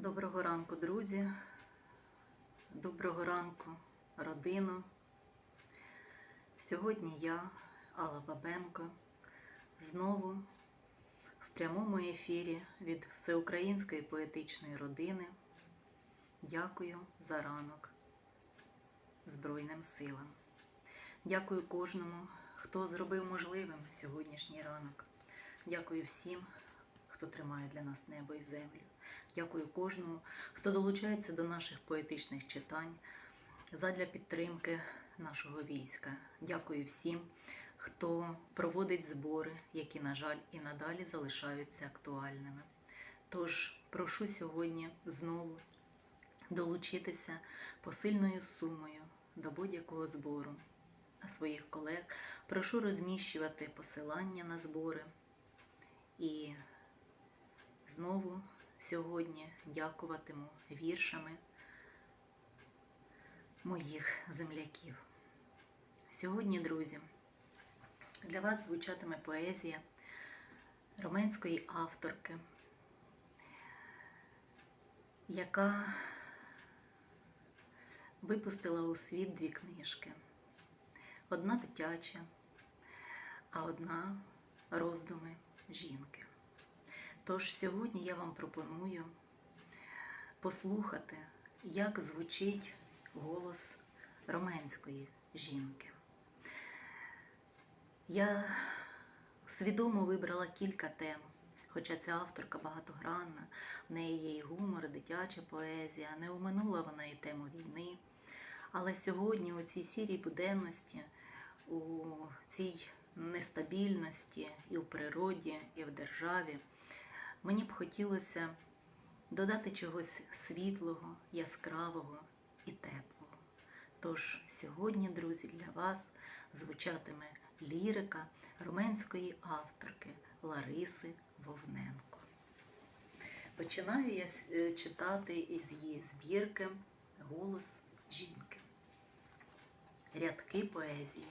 Доброго ранку, друзі. Доброго ранку, родину. Сьогодні я, Алла Бабенко, знову в прямому ефірі від Всеукраїнської поетичної родини. Дякую за ранок Збройним силам. Дякую кожному, хто зробив можливим сьогоднішній ранок. Дякую всім, хто тримає для нас небо і землю. Дякую кожному, хто долучається до наших поетичних читань задля підтримки нашого війська. Дякую всім, хто проводить збори, які, на жаль, і надалі залишаються актуальними. Тож прошу сьогодні знову долучитися посильною сумою до будь-якого збору. А своїх колег прошу розміщувати посилання на збори. І знову сьогодні дякуватиму віршами моїх земляків. Сьогодні, друзі, для вас звучатиме поезія руменської авторки, яка випустила у світ дві книжки. Одна дитяча, а одна роздуми жінки. Тож сьогодні я вам пропоную послухати, як звучить голос роменської жінки. Я свідомо вибрала кілька тем, хоча ця авторка багатогранна, в неї є і гумор, дитяча поезія, не оминула вона і тему війни. Але сьогодні у цій сірій буденності, у цій нестабільності і в природі, і в державі, мені б хотілося додати чогось світлого, яскравого і теплого. Тож сьогодні, друзі, для вас звучатиме лірика руменської авторки Лариси Вовненко. Починаю я е, читати із її збірки Голос жінки. Рядки поезії.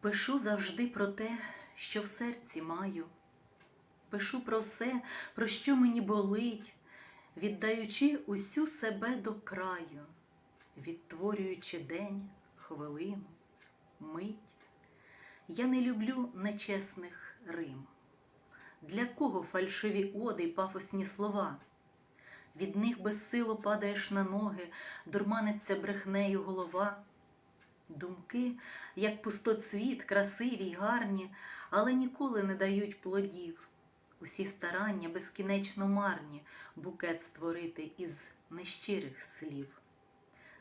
Пишу завжди про те, що в серці маю. Пишу про все, про що мені болить, віддаючи усю себе до краю, відтворюючи день, хвилину, мить. Я не люблю нечесних рим. Для кого фальшиві оди й пафосні слова? Від них безсило падаєш на ноги, дурманиться брехнею голова. Думки, як пустоцвіт, красиві й гарні, але ніколи не дають плодів. Усі старання безкінечно марні букет створити із нещирих слів.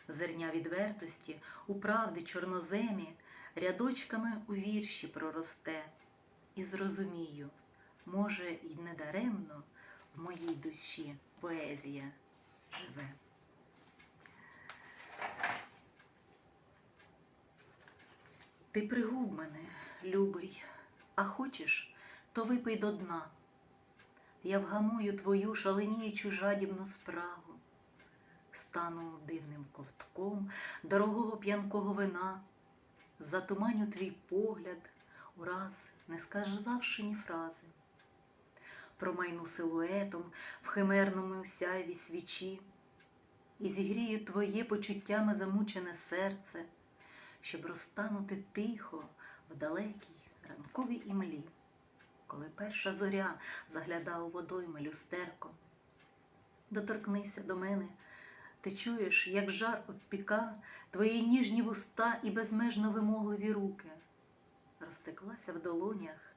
Зерня відвертості у правди чорноземі рядочками у вірші проросте, і зрозумію, може, й недаремно в моїй душі поезія живе. Ти пригуб мене, любий, а хочеш, то випий до дна. Я вгамую твою шаленіючу жадібну спрагу, стану дивним ковтком дорогого п'янкого вина, затуманю твій погляд, ураз, не сказавши ні фрази, промайну силуетом в химерному сяйві свічі, і зігрію твоє почуттями замучене серце, щоб розтанути тихо в далекій ранковій імлі коли перша зоря заглядав водойми люстерко. Доторкнися до мене, ти чуєш, як жар обпіка твої ніжні вуста і безмежно вимогливі руки. Розтеклася в долонях,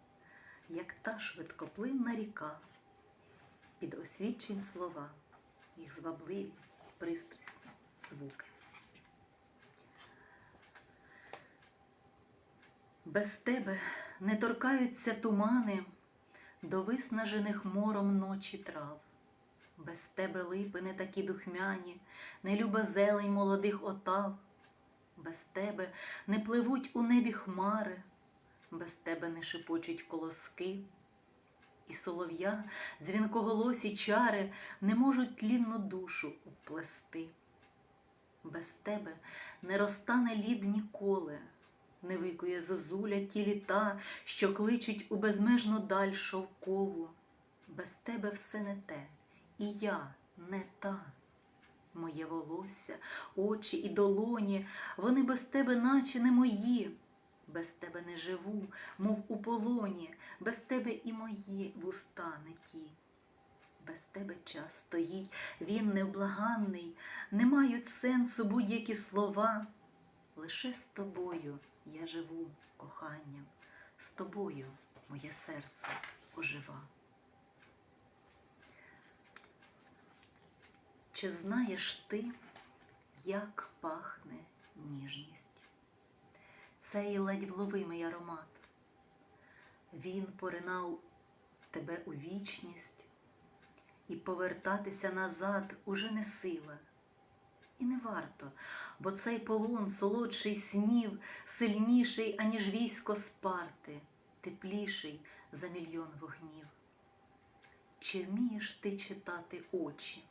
як та швидкоплинна ріка, під освічень слова, їх звабливі й пристрасні звуки. Без тебе не торкаються тумани до виснажених мором ночі трав. Без тебе липи не такі духмяні, не люба зелень молодих отав. Без тебе не пливуть у небі хмари, без тебе не шепочуть колоски. І солов'я, дзвінкоголосі чари не можуть тлінну душу уплести. Без тебе не розтане лід ніколи не викує зозуля ті літа, що кличуть у безмежну даль шовкову. Без тебе все не те, і я не та. Моє волосся, очі і долоні, вони без тебе, наче не мої. Без тебе не живу, мов у полоні, без тебе і мої вуста не ті. Без тебе час стоїть, він невблаганний, не мають сенсу будь-які слова. Лише з тобою я живу коханням, з тобою моє серце ожива. Чи знаєш ти, як пахне ніжність? Цей ледь вловимий аромат. Він поринав тебе у вічність, і повертатися назад уже не сила. І не варто, бо цей полон солодший снів, сильніший, аніж військо Спарти, тепліший за мільйон вогнів. Чи вмієш ти читати очі?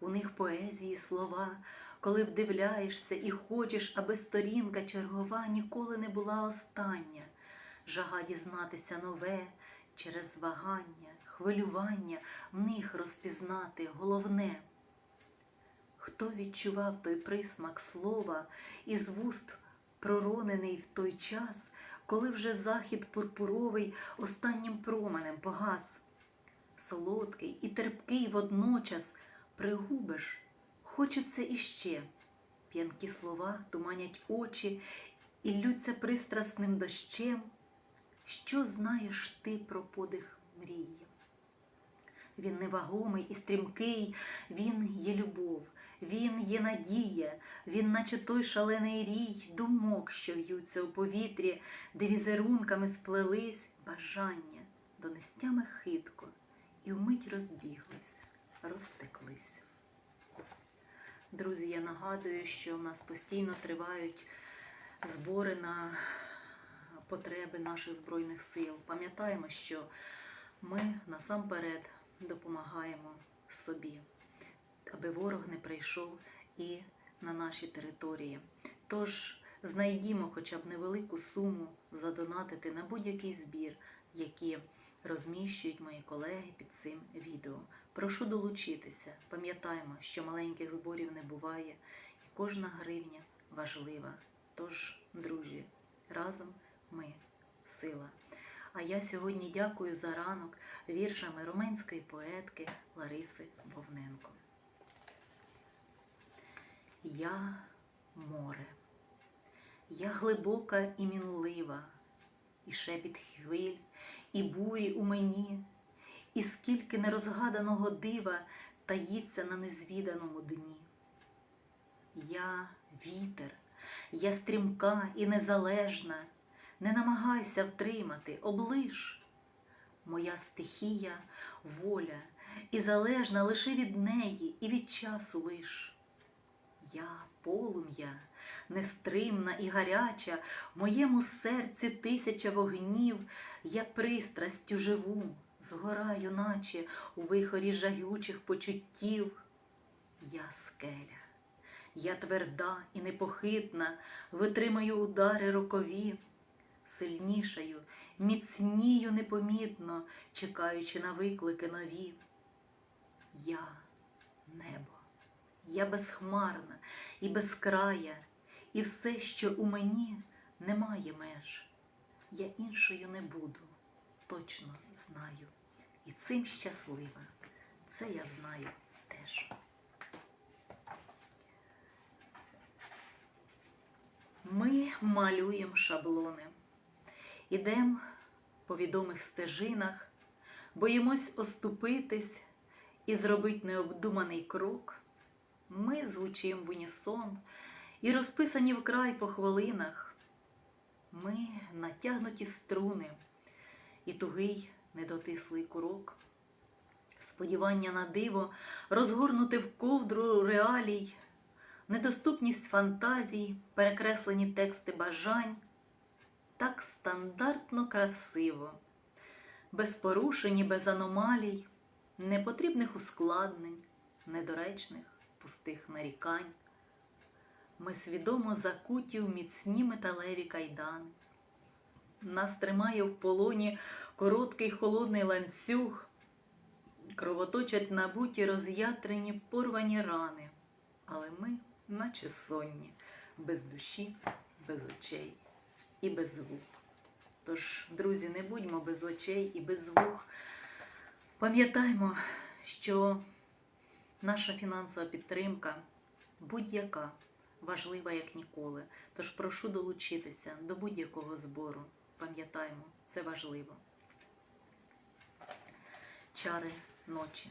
У них поезії слова, коли вдивляєшся і хочеш, аби сторінка чергова ніколи не була остання, жага дізнатися нове через вагання, хвилювання в них розпізнати головне. Хто відчував той присмак слова із вуст проронений в той час, коли вже захід пурпуровий останнім променем погас, солодкий і терпкий водночас пригубиш, хочеться іще. П'янкі слова туманять очі і ллються пристрасним дощем. Що знаєш ти про подих мрії? Він невагомий і стрімкий, він є любов, він є надія, він, наче той шалений рій, думок, що в'ються у повітрі, де візерунками сплелись бажання, донестями хитко, і вмить розбіглись, розтеклись. Друзі, я нагадую, що в нас постійно тривають збори на потреби наших Збройних сил. Пам'ятаємо, що ми насамперед допомагаємо собі, аби ворог не прийшов і на наші території. Тож знайдімо хоча б невелику суму задонатити на будь-який збір, які розміщують мої колеги під цим відео. Прошу долучитися. Пам'ятаємо, що маленьких зборів не буває, і кожна гривня важлива. Тож, друзі, разом ми сила. А я сьогодні дякую за ранок віршами руменської поетки Лариси Вовненко. Я море, я глибока і мінлива, і шепіт хвиль, і бурі у мені, і скільки нерозгаданого дива таїться на незвіданому дні. Я вітер, я стрімка і незалежна, не намагайся втримати, облиш. Моя стихія, воля і залежна лише від неї і від часу лиш. Я полум'я, нестримна і гаряча, в моєму серці тисяча вогнів, я пристрастю живу, згораю, наче у вихорі жагючих почуттів. Я скеля, я тверда і непохитна, витримаю удари рокові, сильнішаю, міцнію непомітно, чекаючи на виклики нові. Я небо. Я безхмарна і безкрая, і все, що у мені, немає меж. Я іншою не буду, точно знаю. І цим щаслива. Це я знаю теж. Ми малюємо шаблони, ідемо по відомих стежинах, боїмось оступитись і зробить необдуманий крок. Ми звучим в унісон і розписані вкрай по хвилинах. Ми натягнуті струни і тугий недотислий курок. Сподівання на диво розгорнути в ковдру реалій, недоступність фантазій, перекреслені тексти бажань. Так стандартно красиво, без порушень і без аномалій, непотрібних ускладнень, недоречних пустих нарікань. Ми свідомо закуті в міцні металеві кайдани. Нас тримає в полоні короткий холодний ланцюг, кровоточать набуті роз'ятрені порвані рани, але ми, наче сонні, без душі, без очей і без звук. Тож, друзі, не будьмо без очей і без звук. Пам'ятаймо, що наша фінансова підтримка будь-яка важлива як ніколи. Тож прошу долучитися до будь-якого збору. Пам'ятаймо, це важливо. Чари ночі.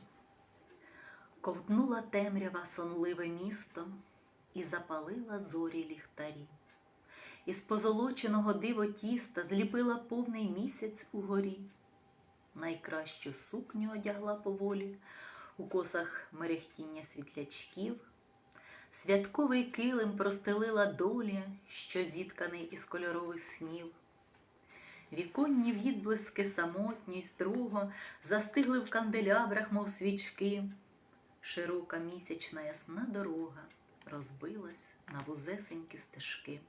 Ковтнула темрява сонливе місто і запалила зорі ліхтарі. Із позолоченого диво тіста зліпила повний місяць угорі. Найкращу сукню одягла поволі, у косах мерехтіння світлячків. Святковий килим простелила доля, що зітканий із кольорових снів. Віконні відблиски самотні строго застигли в канделябрах, мов свічки. Широка місячна ясна дорога розбилась на вузесенькі стежки.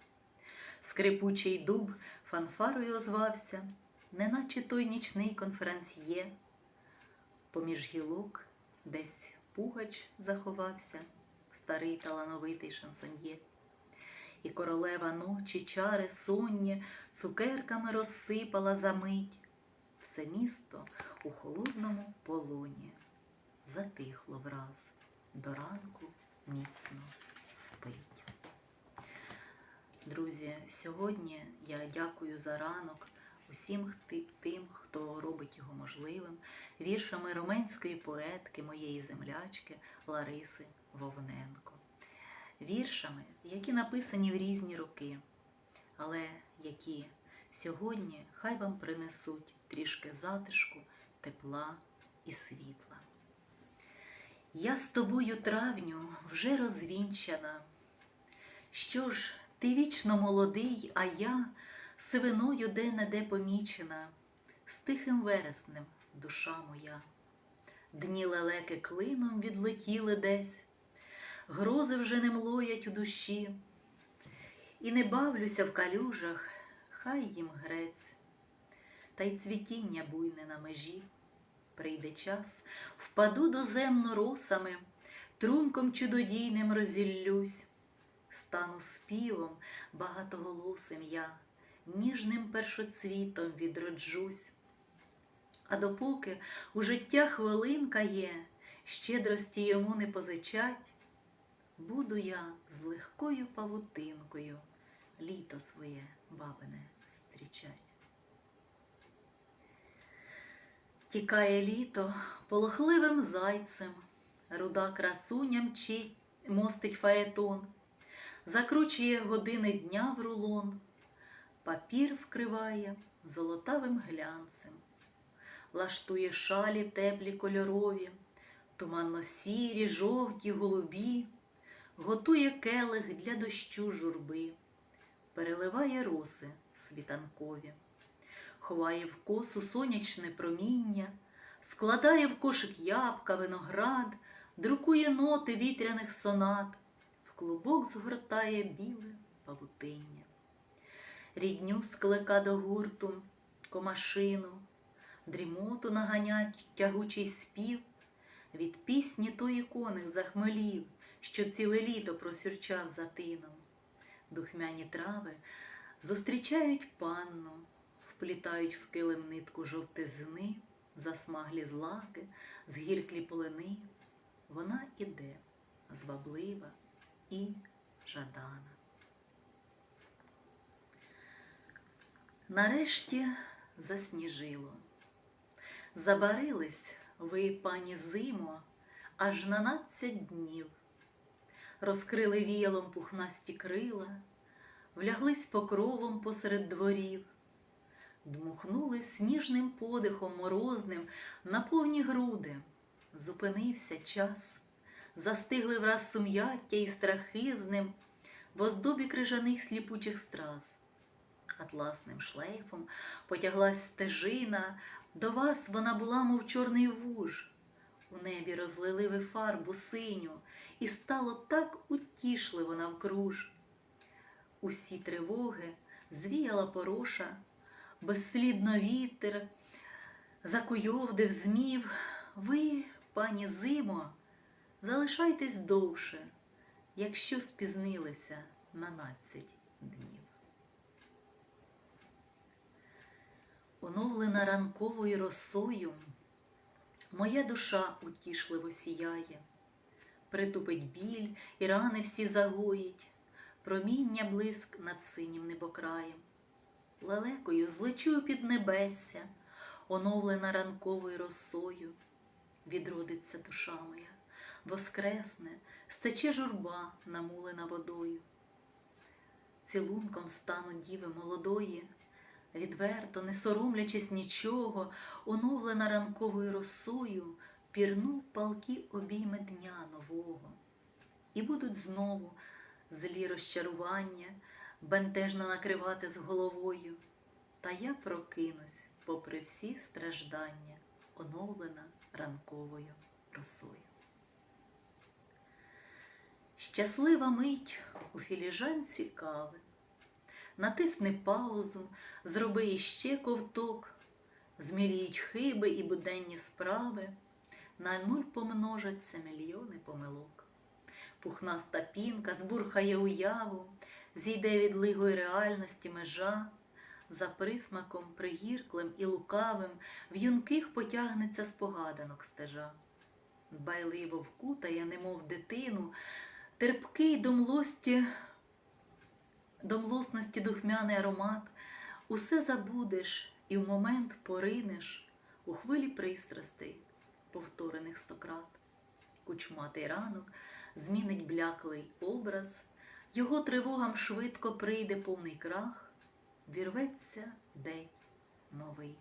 Скрипучий дуб фанфарою озвався, неначе той нічний конферансьє. Поміж гілок десь пугач заховався, старий талановитий шансоньє. І королева ночі чари сонні цукерками розсипала за мить. Все місто у холодному полоні затихло враз, до ранку міцно спить. Друзі, сьогодні я дякую за ранок усім тим, хто робить його можливим, віршами руменської поетки, моєї землячки Лариси Вовненко. Віршами, які написані в різні роки, але які сьогодні хай вам принесуть трішки затишку, тепла і світла. Я з тобою травню вже розвінчана. Що ж, ти вічно молодий, а я сивиною де-не-де помічена, з тихим вереснем душа моя. Дні лелеки клином відлетіли десь, грози вже не млоять у душі, і не бавлюся в калюжах, хай їм грець, та й цвітіння буйне на межі. Прийде час, впаду доземно росами, трунком чудодійним розіллюсь, стану співом багатоголосим я, ніжним першоцвітом відроджусь. А допоки у життя хвилинка є, щедрості йому не позичать, буду я з легкою павутинкою літо своє бабине зустрічать. Тікає літо полохливим зайцем, руда красуня мчить, мостить фаетон, закручує години дня в рулон, папір вкриває золотавим глянцем, лаштує шалі теплі кольорові, туманно сірі, жовті, голубі, готує келих для дощу журби, переливає роси світанкові. Ховає в косу сонячне проміння, складає в кошик ябка, виноград, друкує ноти вітряних сонат, в клубок згортає біле павутиння. Рідню склика до гурту комашину, дрімоту наганять тягучий спів, від пісні тої коник захмелів, що ціле літо просюрчав за тином. Духмяні трави зустрічають панну, вплітають в килим нитку жовтизни, засмаглі злаки, згірклі полини. Вона іде, зваблива і жадана. Нарешті засніжило. Забарились ви, пані зимо, аж на надцять днів. Розкрили віялом пухнасті крила, вляглись покровом посеред дворів дмухнули сніжним подихом морозним на повні груди. Зупинився час, застигли враз сум'яття і страхи з ним в оздобі крижаних сліпучих страз. Атласним шлейфом потяглась стежина, до вас вона була, мов чорний вуж. У небі розлили ви фарбу синю, і стало так утішливо навкруж. Усі тривоги звіяла пороша, безслідно вітер, закуйовдив змів, ви, пані Зимо, залишайтесь довше, якщо спізнилися на надцять днів. Оновлена ранковою росою, моя душа утішливо сіяє, притупить біль і рани всі загоїть, проміння блиск над синім небокраєм. Лелекою злечую під небесся, оновлена ранковою росою, відродиться душа моя, воскресне, стече журба, намулена водою. Цілунком стану діви молодої, відверто, не соромлячись нічого, оновлена ранковою росою, пірну палки обійми дня нового. І будуть знову злі розчарування, бентежно накривати з головою. Та я прокинусь, попри всі страждання, оновлена ранковою росою. Щаслива мить у філіжанці кави. Натисни паузу, зроби іще ковток, зміріють хиби і буденні справи, на нуль помножаться мільйони помилок. Пухнаста пінка збурхає уяву, зійде від лигої реальності межа, за присмаком пригірклим і лукавим в юнких потягнеться спогаданок стежа. Байливо вкутає, немов дитину, терпкий до млості, до млосності духмяний аромат, усе забудеш і в момент поринеш у хвилі пристрастей, повторених стократ. Кучматий ранок змінить бляклий образ, його тривогам швидко прийде повний крах, вірветься день новий,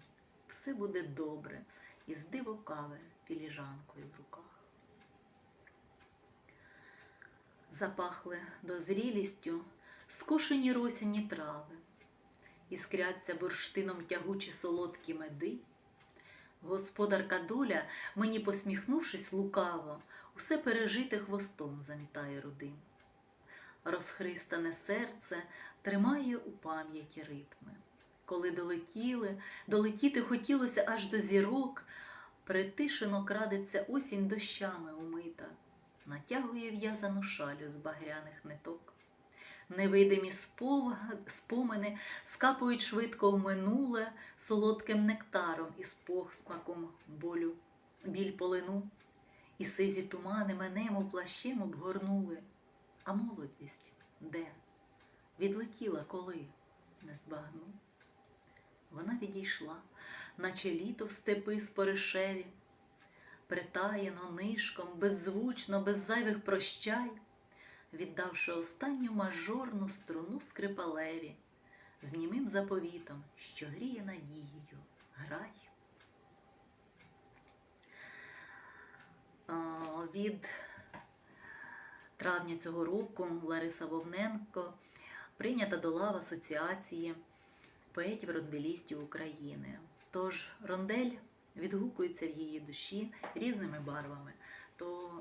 все буде добре, із диво кави філіжанкою в руках. Запахли дозрілістю скошені росяні трави, іскряться бурштином тягучі солодкі меди. Господарка доля, мені посміхнувшись лукаво, усе пережите хвостом замітає рудим. Розхристане серце тримає у пам'яті ритми. Коли долетіли, долетіти хотілося аж до зірок, притишено крадеться осінь дощами умита, натягує в'язану шалю з багряних ниток. Невидимі спомини скапують швидко в минуле солодким нектаром із посмаком болю, біль полину, і сизі тумани мене, мов плащем обгорнули. А молодість де? Відлетіла коли? Не збагну. Вона відійшла, наче літо в степи споришеві, притаєно нишком, беззвучно, без зайвих прощай, віддавши останню мажорну струну скрипалеві, з німим заповітом, що гріє надією, грай. Від травня цього року Лариса Вовненко прийнята до лав Асоціації поетів-ронделістів України. Тож рондель відгукується в її душі різними барвами. То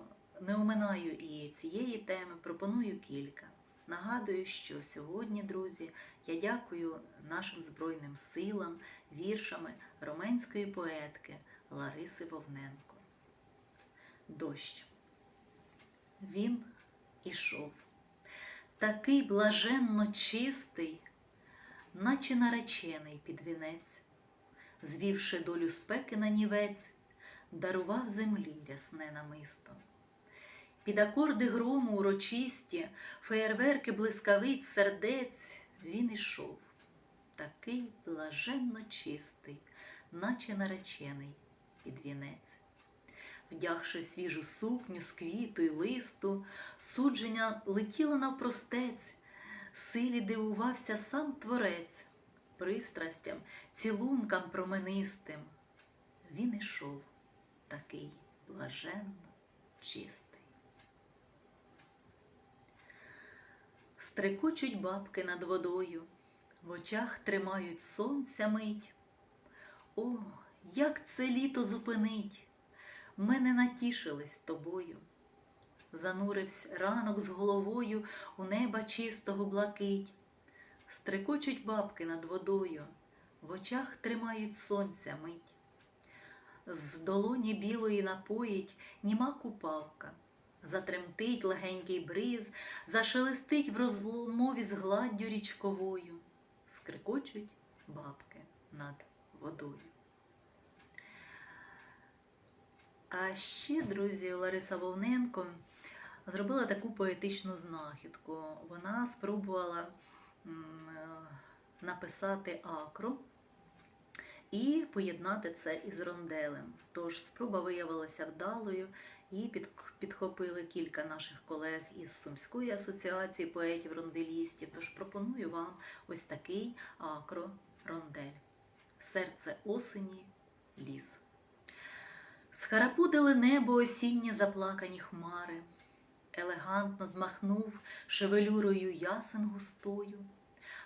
не оминаю і цієї теми, пропоную кілька. Нагадую, що сьогодні, друзі, я дякую нашим Збройним силам віршами роменської поетки Лариси Вовненко. Дощ. Він ішов, такий блаженно чистий, наче наречений під вінець, звівши долю спеки на нівець, дарував землі рясне намисто. Під акорди грому урочисті, феєрверки блискавиць сердець він ішов, такий блаженно чистий, наче наречений під вінець. Вдягши свіжу сукню з квіту й листу, судження летіло навпростець, силі дивувався сам творець, пристрастям, цілункам променистим. Він ішов такий блаженно чистий. Стрекочуть бабки над водою, в очах тримають сонця мить. О, як це літо зупинить! Ми не натішились тобою. Занурився ранок з головою у неба чистого блакить. Стрекочуть бабки над водою, в очах тримають сонця мить. з долоні білої напоїть німа купавка. Затремтить легенький бриз, зашелестить в розломові з гладдю річковою, скрикочуть бабки над водою. А ще, друзі, Лариса Вовненко зробила таку поетичну знахідку. Вона спробувала написати акро і поєднати це із ронделем. Тож спроба виявилася вдалою і підхопили кілька наших колег із Сумської асоціації поетів-ронделістів. Тож пропоную вам ось такий акро-рондель. Серце осені ліс. Схарапудили небо осіннє заплакані хмари, елегантно змахнув шевелюрою ясен густою,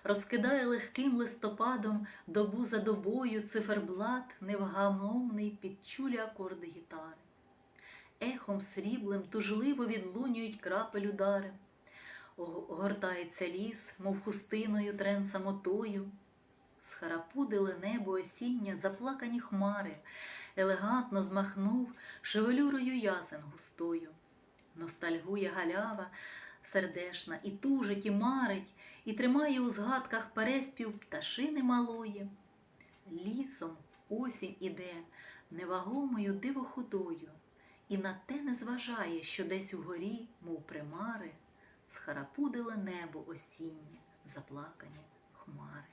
розкидає легким листопадом добу за добою циферблат невгамовний під чулі акорди гітари. Ехом сріблем тужливо відлунюють крапель удари. Огортається ліс, мов хустиною трен самотою. Схарапудили небо осіння заплакані хмари, елегантно змахнув шевелюрою ясен густою. Ностальгує галява сердешна, і тужить, і марить, і тримає у згадках переспів пташини малої. Лісом осінь іде невагомою дивоходою, і на те не зважає, що десь угорі, мов примари, схарапудиле небо осіннє, заплакані хмари.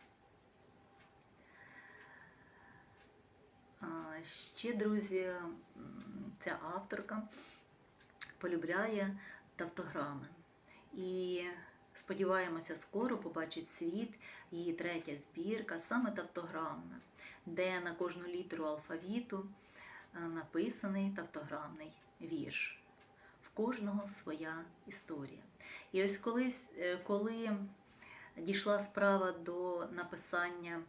Ще, друзі, ця авторка полюбляє тавтограми. І сподіваємося, скоро побачить світ її третя збірка, саме тавтограмна, де на кожну літеру алфавіту написаний тавтограмний вірш. В кожного своя історія. І ось колись, е, коли дійшла справа до написання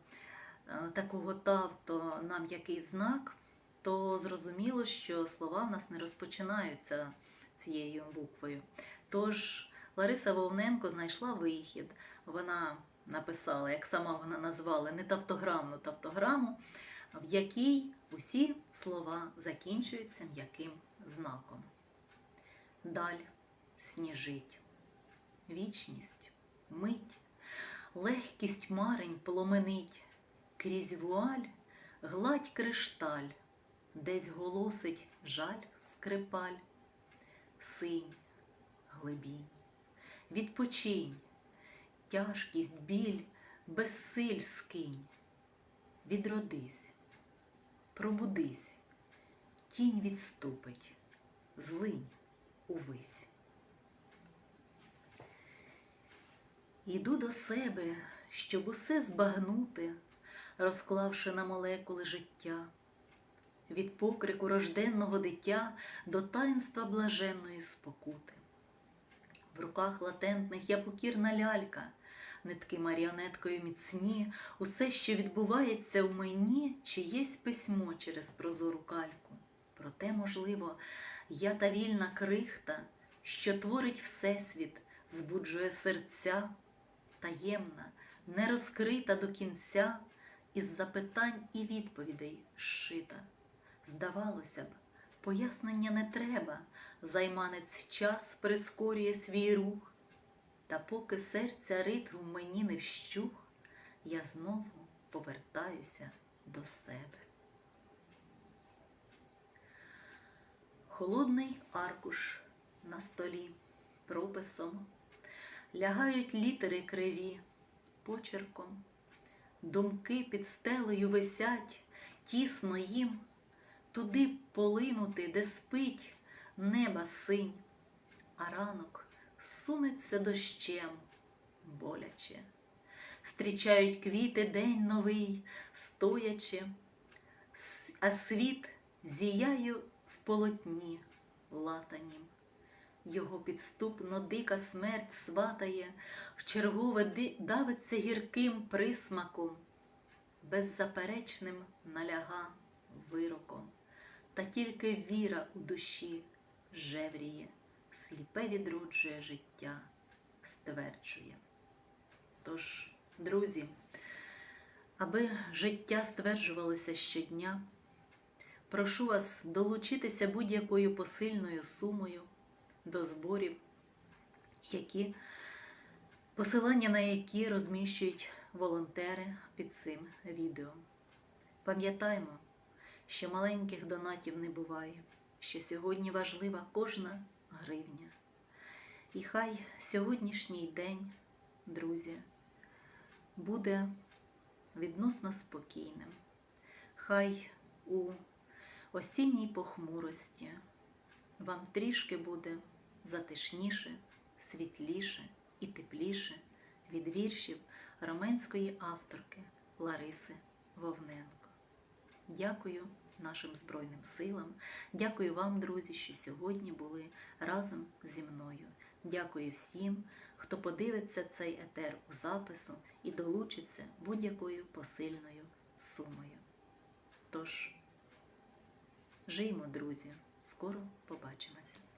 е, такого тавто на м'який знак, то зрозуміло, що слова в нас не розпочинаються цією буквою. Тож Лариса Вовненко знайшла вихід. Вона написала, як сама вона назвала, не тавтограмну тавтограму, в якій усі слова закінчуються м'яким знаком. Даль сніжить, вічність, мить, легкість марень пломенить, крізь вуаль гладь кришталь, десь голосить жаль скрипаль, синь, глибінь, відпочинь, тяжкість, біль, безсиль скинь, відродись, пробудись, тінь відступить, злинь увись. Іду до себе, щоб усе збагнути, розклавши на молекули життя, від покрику рожденного дитя до таїнства блаженної спокути. В руках латентних я покірна лялька, нитки маріонеткою міцні, усе, що відбувається в мені, чиєсь письмо через прозору кальку. Проте, можливо, я та вільна крихта, що творить Всесвіт, збуджує серця, таємна, не розкрита до кінця, із запитань і відповідей шита. Здавалося б, пояснення не треба, займанець час прискорює свій рух, та поки серця ритм мені не вщух, я знову повертаюся до себе. Холодний аркуш на столі прописом, лягають літери криві почерком, думки під стелею висять, тісно їм, туди полинути, де спить неба синь, а ранок сунеться дощем боляче. Стрічають квіти день новий, стоячи, а світ зіяє в полотні латанім. Його підступно дика смерть сватає, в чергове давиться гірким присмаком, беззаперечним наляга вироком, та тільки віра у душі жевріє, сліпе відроджує життя, стверджує. Тож, друзі, аби життя стверджувалося щодня, Прошу вас долучитися будь-якою посильною сумою до зборів, які, посилання на які розміщують волонтери під цим відео. Пам'ятаймо, що маленьких донатів не буває, що сьогодні важлива кожна гривня. І хай сьогоднішній день, друзі, буде відносно спокійним. Хай у осінній похмурості вам трішки буде затишніше, світліше і тепліше від віршів роменської авторки Лариси Вовненко. Дякую нашим Збройним силам. Дякую вам, друзі, що сьогодні були разом зі мною. Дякую всім, хто подивиться цей етер у запису і долучиться будь-якою посильною сумою. Тож, жиймо, друзі, скоро побачимося.